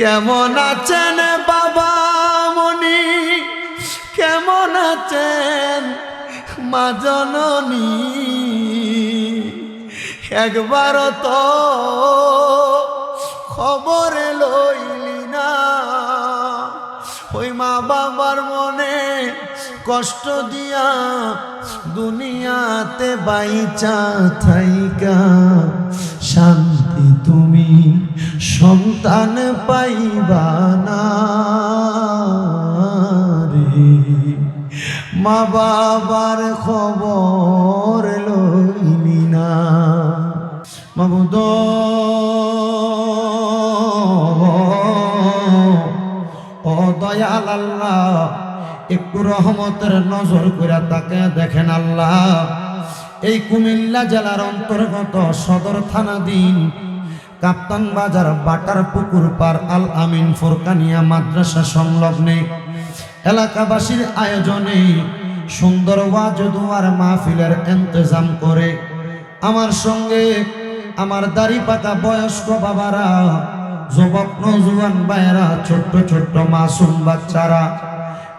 কেমন আছেন বাবা মনি কেমন আছেন মা জননী? একবার তো খবর লইলি না। ওই মা বাবার মনে কষ্ট দিয়া দুনিয়াতে বাইচা থাইকা। শান্তি তুমি সন্তান পাইবা না মা বাবার খবর লইলি না। মাবুদ ও দয়াল আল্লাহ, একটু রহমতের নজর করে তাকে দেখেন আল্লাহ। এই কুমিল্লা জেলার অন্তর্গত সদর থানাধীন কাপ্তান বাজার, বাটার পুকুর পার আল আমিন ফোরকানিয়া মাদ্রাসা সংলগ্নে। এলাকাবাসীর আয়োজনে সুন্দর ওয়াজদুয়ার মাহফিলের ইন্তজাম করে। আমার সঙ্গে আমার দাড়ি পাকা বয়স্ক বাবারা, যুবক নজুয়ান ভাইয়েরা, ছোট্ট ছোট্ট মাসুম বাচ্চারা,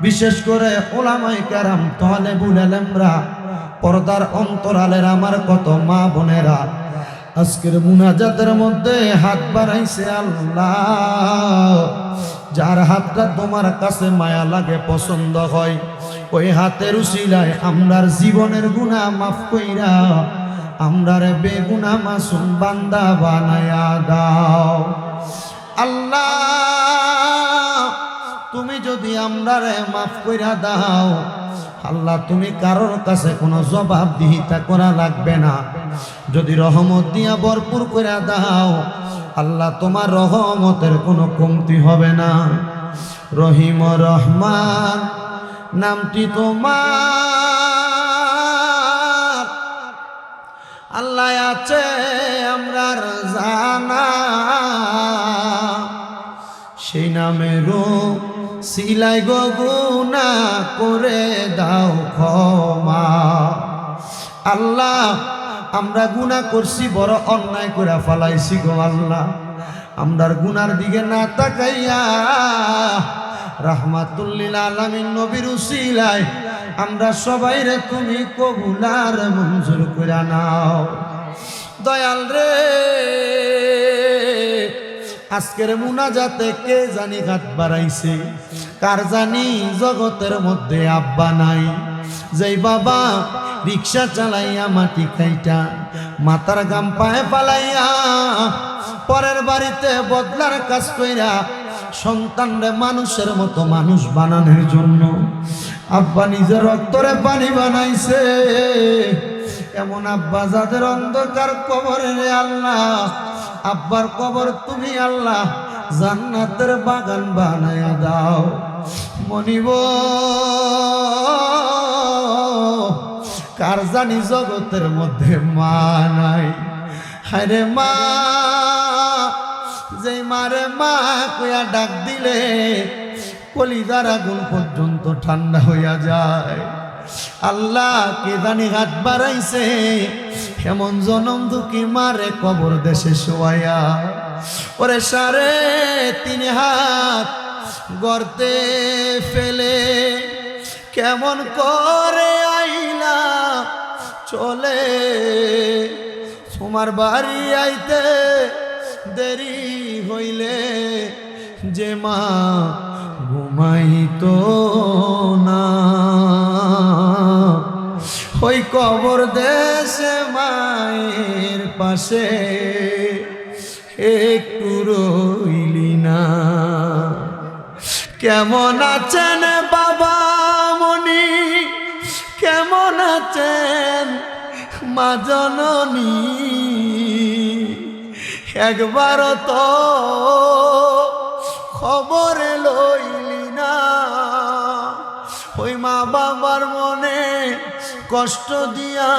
বিশেষ করে ওলামাই কারাম তলে বুলেলেমরা পর্দার অন্তরালের আমার কত মা বোনেরা আজকের মুনাজাতের মধ্যে হাত বাড়াইছে আল্লাহ। যার হাতটা তোমার কাছে মায়া লাগে, পছন্দ হয়, ওই হাতের উশিলায় আমরার জীবনের গুণা মাফ কইরা আমরার বেগুনা মাসুম বান্দা বানায়া দাও। আল্লাহ, তুমি যদি আমরারে মাফ কইরা দাও আল্লাহ, তুমি কারোর কাছে কোনো জবাব দিহিতা করা লাগবে না। যদি রহমত দিয়া ভরপুর করে দাও, আল্লাহ তোমার রহমতের কোনো কমতি হবে না। রহিম রহমান, নামটি তোমার। আল্লাহ আছে আমরার জানা সেই নামেরও সিলাই গগুনা করে দাও, ক্ষমা। আল্লাহ, আমরা গুনাহ করছি, বড় অন্যায় করে ফালাইছি গো আল্লাহ। আমরার গুনার দিকে না তাকাইয়া, রাহমাতুল্লিল আলামিন নবীর উসিলায়, আমরা সবাই রে তুমি কবুলার মঞ্জুর করে নাও। দয়াল রে, আজকের মুনাজাতে কে জানি হাত বাড়াইছে? কার জানি জগতের মধ্যে আব্বা নাই? যেই বাবা রিক্সা চালাইয়া মাটি খাইটা, মাথার গাম পায়ে পালাইয়া পরের বাড়িতে বদলার কাজ কইরা সন্তানরে মানুষের মতো মানুষ বানানোর জন্য আব্বা নিজের রক্তরে পানি বানাইছে। এমন আব্বা যাদের অন্ধকার কবরে রে আল্লাহ, আব্বার কবর তুমি আল্লাহ, জান্নাতের বাগান বানায়া দাও। মনিব। কার জানি জগতের মধ্যে মা নাই? হায়রে মা যে মারে মা কইয়া ডাক দিলে কলিদার আগুন পর্যন্ত ঠান্ডা হইয়া যায়। আল্লাহ কে জানি হাত বাড়াইছে, হেমন জনম দুঃখী মারে কবর দেশে শোয়াইয়া ওরে সারে, তিন হাত গর্তে ফেলে কেমন করে আইলা চলে? তোমার বাড়ি আইতে দেরি হইলে যে মা ঘুমাইতো না। ওই কবর দেশে মায়ের পাশে একটু রইলি। কেমন আছেন বাবা মনি কেমন আছেন মা জননী? একবার তো খবর লইলি না। ওই মা বাবার মনে কষ্ট দিয়া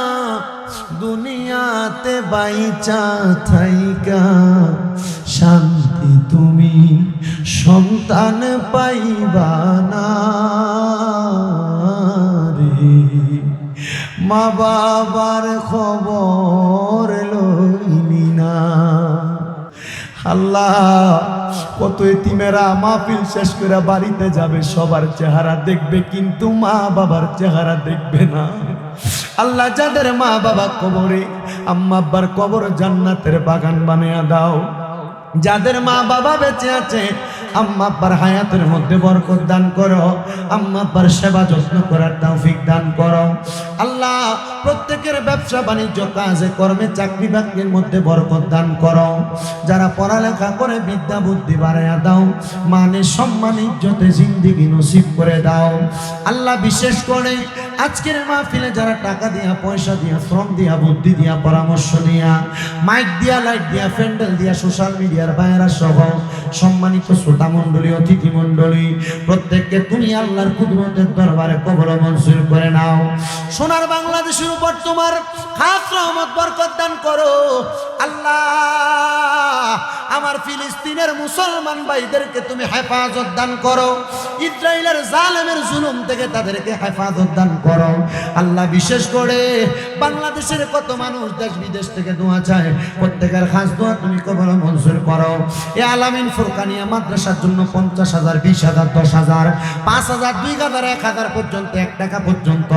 দুনিয়াতে বাইচা থাইকা, শান্তি তুমি সন্তান পাইবা না রে। মা বাবার খবর লইলি না। আল্লাহ, কত এতিমেরা মাহফিল শেষ করে বাড়িতে যাবে, সবার চেহারা দেখবে, কিন্তু মা বাবার চেহারা দেখবে না। আল্লাহ, যাদের মা বাবা কবরে, আম্মা আব্বার কবর জান্নাতের বাগান বানিয়ে দাও। যাদের মা বাবা বেঁচে আছে আম্মা আব্বার হায়াতের মধ্যে বরকত দান করো। আম্মা আব্বার সেবা যত্ন করার তৌফিক দান করো। আল্লাহ প্রত্যেকের ব্যবসা বাণিজ্য কাজে কর্মে চাকরি বাকরির মধ্যে বরকত দান করো। যারা পড়ালেখা করে বিদ্যা, বুদ্ধি বাড়াইয়া দাও মানে সম্মান, ইজ্জতে জিন্দিগি নসিব করে দাও। আল্লাহ বিশেষ করে আজকের মাহফিলে যারা টাকা দিয়া, পয়সা দিয়া, শ্রম দিয়া, বুদ্ধি দিয়া, পরামর্শ দিয়া, মাইক দিয়া, লাইট দিয়া, প্যান্ডেল দিয়া, সোশ্যাল মিডিয়ার বাইরা সহ সম্মানিত শ্রোতা মণ্ডলী অতিথি মণ্ডলী প্রত্যেককে তুমি আল্লাহর কুদরতের দরবারে কবর মঞ্জুর করে নাও। সোনার বাংলাদেশের উপর তোমার খাস রহমত, বরকত দান করো। আল্লাহ আমার ফিলিস্তিনের মুসলমান ভাইদেরকে তুমি হেফাজত দান করো। ইসরায়েলের জালেমের জুলুম থেকে তাদেরকে হেফাজত দান করো। আল্লাহ বিশেষ করে বাংলাদেশের কত মানুষ দেশ বিদেশ থেকে দোয়া চায়, প্রত্যেকের খাস দোয়া তুমি কবর মঞ্জুর করো। এ আলামিন ফুরকানিয়া মাদ্রাসার জন্য পঞ্চাশ হাজার, বিশ হাজার, দশ হাজার, পাঁচ হাজার, দুই হাজার, এক হাজার পর্যন্ত, এক টাকা পর্যন্ত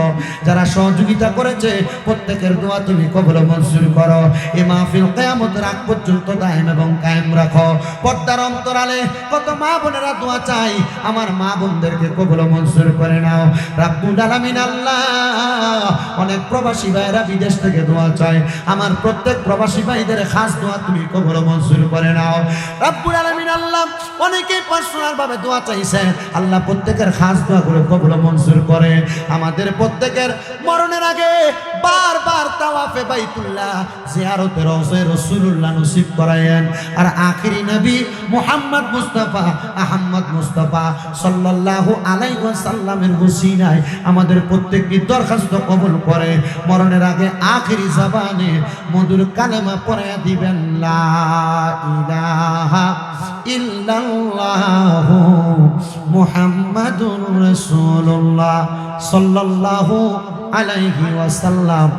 যারা সহযোগিতা করেছে, প্রত্যেকের দোয়া তুমি কবর মঞ্জুর করো। এ মাহফিল কেয়ামতের আগ পর্যন্ত দায়েম এবং কায়েম রাখো, পর্দার অন্তরালে কত মা বোনেরা দোয়া চাই আমার মা বোনদেরকে কবল মঞ্জুর করে নাও। রাব্বুল আলামিন আল্লাহ, অনেক প্রবাসী ভাইরা বিদেশ থেকে দোয়া চায়, আমার প্রত্যেক প্রবাসী ভাইদের খাস দোয়া তুমি কবল মঞ্জুর করে নাও। রাব্বুল আলামিন আল্লাহ, অনেকেই পার্সোনাল ভাবে দোয়া চাইছে আল্লাহ প্রত্যেকের খাস দোয়া করে কবল মঞ্জুর করে। আমাদের প্রত্যেকের মরণের আগে বারবার তাওয়াফে বাইতুল্লাহ জিয়ারতে রওজে রাসূলুল্লাহ নসিব করায়েন। আর আখিরি নবী মুহাম্মদ মুস্তাফা আহমদ মুস্তাফা সাল্লাল্লাহু আলাইহি ওয়াসাল্লামের ওসিলায় আমাদের প্রত্যেকটি দরখাস্ত কবুল করে। মরণের আগে আখিরি জবানে মধুর কালেমা পড়ে দিবেন, লা ইলাহা ইল্লাল্লাহু মুহাম্মাদুর রাসূলুল্লাহ সাল্লাল্লাহু আলাইহি ওয়াসাল্লাম।